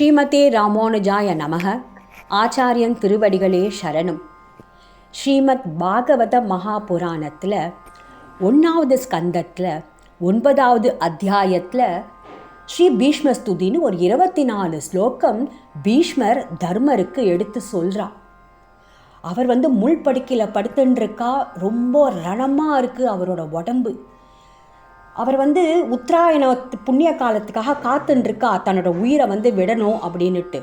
ஸ்ரீமதே ராமானுஜாய நமக. ஆச்சாரியன் திருவடிகளே சரணம். ஸ்ரீமத் பாகவத மகாபுராணத்தில் ஒன்றாவது ஸ்கந்தத்தில் ஒன்பதாவது அத்தியாயத்தில் ஸ்ரீ பீஷ்ம ஸ்துதின்னு ஒரு இருபத்தி நாலு ஸ்லோகம் பீஷ்மர் தர்மருக்கு எடுத்து சொல்கிறா அவர் வந்து முள் படுக்கையில் படுத்துட்டுருக்கா ரொம்ப ரணமாக இருக்குது அவரோட உடம்பு. அவர் வந்து உத்தராயண புண்ணிய காலத்துக்காக காத்துன்ருக்கா தன்னோட உயிரை வந்து விடணும் அப்படின்னுட்டு.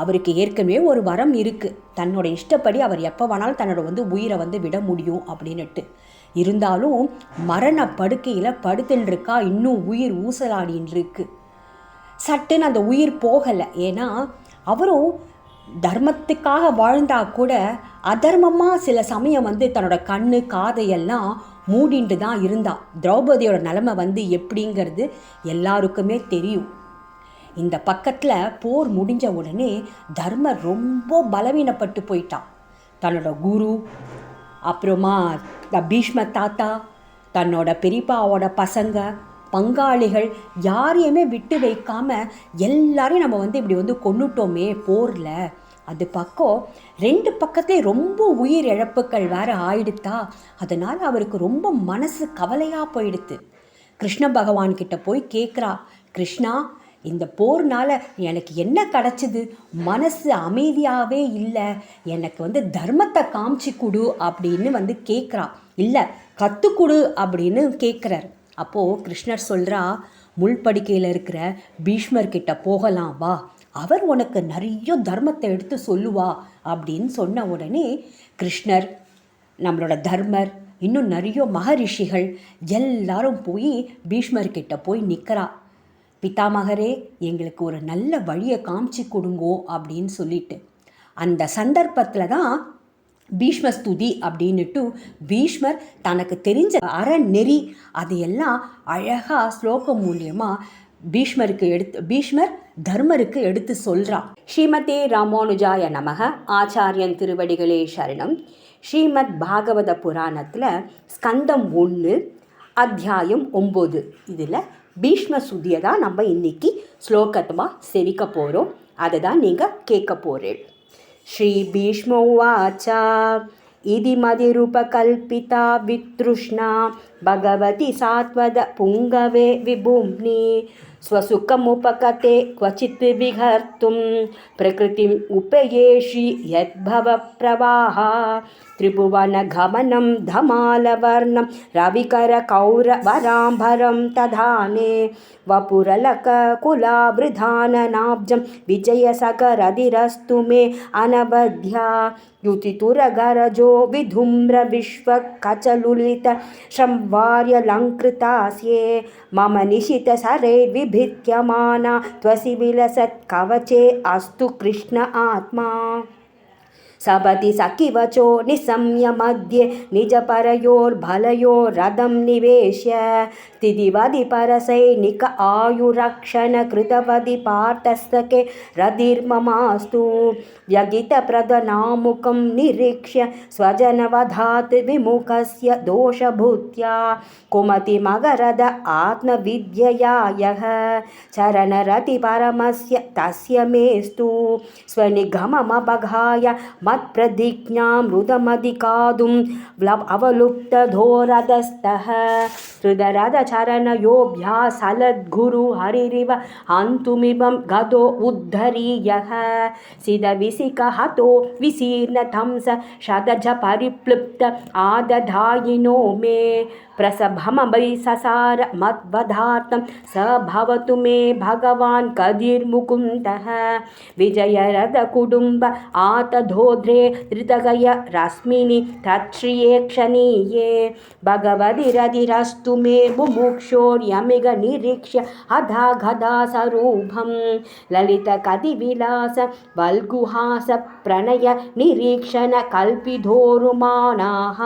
அவருக்கு ஏற்கனவே ஒரு வரம் இருக்குது தன்னோட இஷ்டப்படி அவர் எப்போ வேணாலும் தன்னோட வந்து உயிரை வந்து விட முடியும் அப்படின்னுட்டு. இருந்தாலும் மரண படுக்கையில் படுத்துன்ருக்கா இன்னும் உயிர் ஊசலாடின்னு இருக்கு சட்டுன்னு அந்த உயிர் போகலை. ஏன்னா அவரும் தர்மத்துக்காக வாழ்ந்தா கூட அதர்மமாக சில சமயம் வந்து தன்னோட கண்ணு காதையெல்லாம் மூடிண்டு தான் இருந்தா. திரௌபதியோட நிலமை வந்து எப்படிங்கிறது எல்லாருக்குமே தெரியும். இந்த பக்கத்தில் போர் முடிஞ்ச உடனே தர்மர் ரொம்ப பலவீனப்பட்டு போயிட்டான். தன்னோட குரு அப்புறமா த பீஷ்ம தாத்தா தன்னோட பெரியப்பாவோட பசங்க பங்காளிகள் யாரையுமே விட்டு வைக்காம எல்லாரையும் நம்ம வந்து இப்படி வந்து கொண்டுட்டோமே போரில். அது பக்கம் ரெண்டு பக்கத்துலேயே ரொம்ப உயிர் இழப்புகள் வேற ஆயிடுத்தா. அதனால் அவருக்கு ரொம்ப மனசு கவலையாக போயிடுத்து. கிருஷ்ண பகவான் கிட்ட போய் கேட்குறா கிருஷ்ணா இந்த போர்னால் எனக்கு என்ன கிடச்சிது? மனசு அமைதியாகவே இல்லை. எனக்கு வந்து தர்மத்தை காமிச்சு கொடு அப்படின்னு வந்து கேட்குறா இல்லை கற்றுக்குடு அப்படின்னு கேட்குறார் அப்போது கிருஷ்ணர் சொல்கிறா முள்படிக்கையில் இருக்கிற பீஷ்மர்கிட்ட போகலாம் வா. அவர் உனக்கு நிறைய தர்மத்தை எடுத்து சொல்லுவா அப்படின்னு சொன்ன உடனே கிருஷ்ணர் நம்மளோட தர்மர் இன்னும் நிறைய மகரிஷிகள் எல்லாரும் போய் பீஷ்மர்கிட்ட போய் நிற்கிறா பிதாமகரே எங்களுக்கு ஒரு நல்ல வழியை காமிச்சு கொடுங்கோ அப்படின்னு சொல்லிட்டு. அந்த சந்தர்ப்பத்தில் தான் பீஷ்ம ஸ்துதி அப்படின்னுட்டு பீஷ்மர் தனக்கு தெரிஞ்ச அறநெறி அதையெல்லாம் அழகாக ஸ்லோகம் மூலியமாக பீஷ்மருக்கு எடுத்து பீஷ்மர் தர்மருக்கு எடுத்து சொல்றா. ஸ்ரீமதே ராமானுஜாய நமக ஆச்சாரியன் திருவடிகளே சரணம். ஸ்ரீமத் பாகவத புராணத்தில் ஸ்கந்தம் ஒன்று அத்தியாயம் ஒம்பது. இதில் பீஷ்ம சுதியை தான் நம்ம இன்னைக்கு ஸ்லோகத்தமாக செவிக்க போகிறோம் அதை தான் நீங்கள் கேட்க போகிறேன் ஸ்ரீ பீஷ்மோ பீஷ்மோவாச்சா இதி மதிருபகல்பிதா வித்ருஷ்ணா भगवति सात्वद पुङ्गवे विभुम्नि स्वसुखमुपकते क्वचित् विहर्तुं प्रकृतिम् उपयेषि यद्भवप्रवाह त्रिभुवनगमनं धमालवर्णं रविकरकौरवराम्भरं तधाने वपुरलककुलावृधाननाब्जं विजयसकरधिरस्तु मे अनबध्या युतितुरगरजो विधूम्रविश्वकचलुलित श्रंवार्यलङ्कृतास्ये मम निशितसरैर्विभित्यमाना त्वसि विलसत्कवचे अस्तु कृष्ण आत्मा सपति सखिवचो निशम्य मध्ये निजपरयोर्बलयोरदं निवेश्य स्थितिवदि परसैनिक आयुरक्षणकृतवदि पार्थस्तके रधिर्ममास्तु व्यगितप्रदनामुखं निरीक्ष्य स्वजनवधात् विमुखस्य दोषभूत्या कुमतिमगरद आत्मविद्यया यः चरणरतिपरमस्य तस्य मेस्तु स्वनिगममपघाय मत्प्रतिज्ञामृतमधिकादुं व्लव अवलुप्तधोरधस्तः हृदरथचरणयोऽभ्यासलद्गुरु हरिरिव हन्तुमिमं गतो उद्धरीयः। सिदविसिकहतो विशीर्णथंस शतज परिप्लुप्त आदधायिनो मे। प्रसभमवै ससार मद्वधार्थं स भवतु मे भगवान् कदिर्मुकुन्दः। विजयरथकुटुम्ब आतधोद्रे धृतगय रश्मिनि तच्छ्रिये क्षणीये। भगवदिरधिरस्तु मे मुमुक्षोर्यमिग निरीक्ष्य हधा गदा स्वरूपं ललितकदिविलास वल्गुहास प्रणय निरीक्षण कल्पिधोरुमानाः।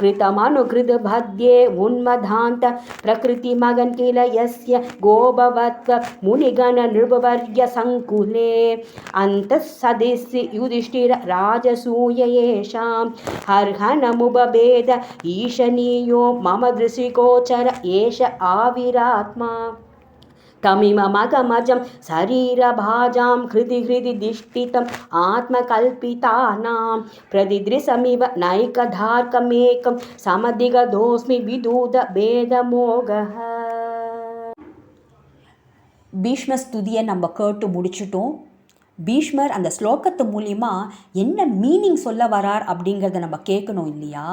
कृतमनुकृतभद्ये उन्मदान्त प्रकृतिमगन् किल यस्य गोभवत्व मुनिगणनृपवर्यसङ्कुले अन्तः सदिस्य युधिष्ठिर राजसूय येषां हर्हणमुपभेद ईशनीयो मम दृशिगोचर एष आविरात्मा तमिममगमजं शरीरभाजां हृदि हृदि दिष्टितम् आत्मकल्पितानां प्रतिदृशमिव नैकधार्कमेकं समधिगतोऽस्मि विदूतभेदमोगः பீஷ்ம ஸ்துதியை நம்ம கேட்டு முடிச்சிட்டோம் பீஷ்மர் அந்த ஸ்லோகத்து மூலிமா என்ன மீனிங் சொல்ல வரார் அப்படிங்கிறத நம்ம கேட்கணும் இல்லையா